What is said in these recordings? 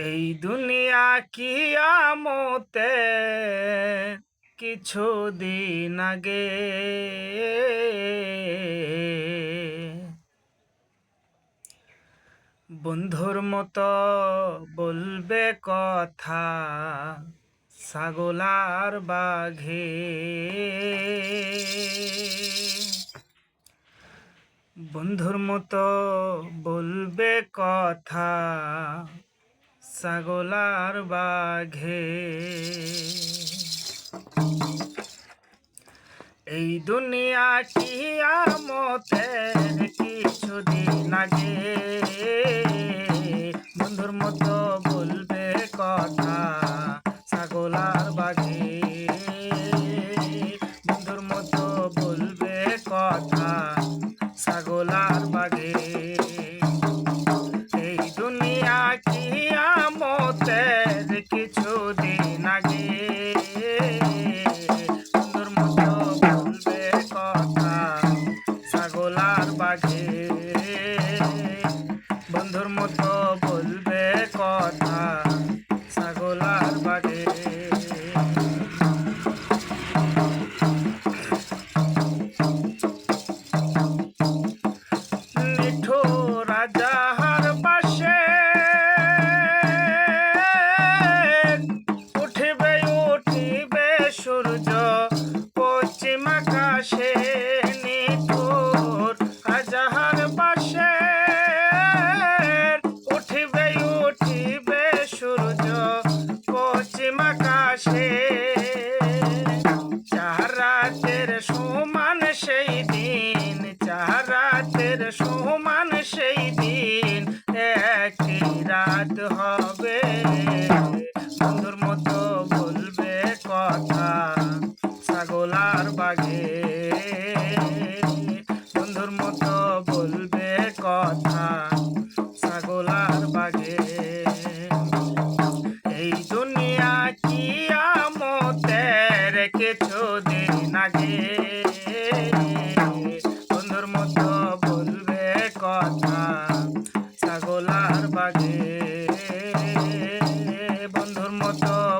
এই দুনিয়া কি আমতে? কিছু দিন আগে। বন্ধুর মতো বলবে কথা, ছাগলার বাঘে। বন্ধুর মতো বলবে কথা ছাগলার বাঘে। এই দুনিয়া কি মতে রাতের সমান সেই দিন, চার রাতের সমান সেই দিন, একটি রাত হবে। বন্ধুর মতো বলবে কথা ছাগলার বাঘে। বন্ধুর মতো বলবে কথা ছাগলার বাঘে।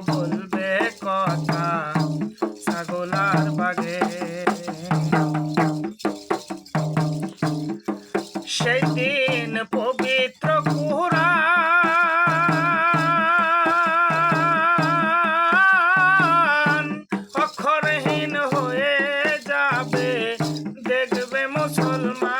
বলবে কথা ছাগলার পবিত্র অক্ষরহীন হয়ে যাবে দেখবে মুসলমান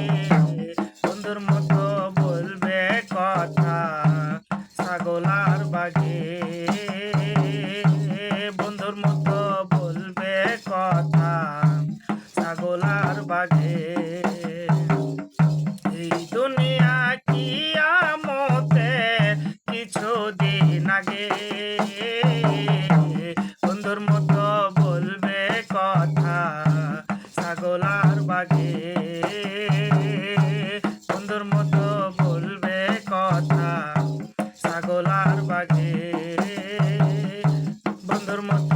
মাঝে বন্ধুর মতো বলবে কথা ছাগল আর বাঘে এই দুনিয়া কি আমতে কিছুদিন আগে? বন্ধুর মতো বলবে কথা ছাগল আর বাঘে Нормально.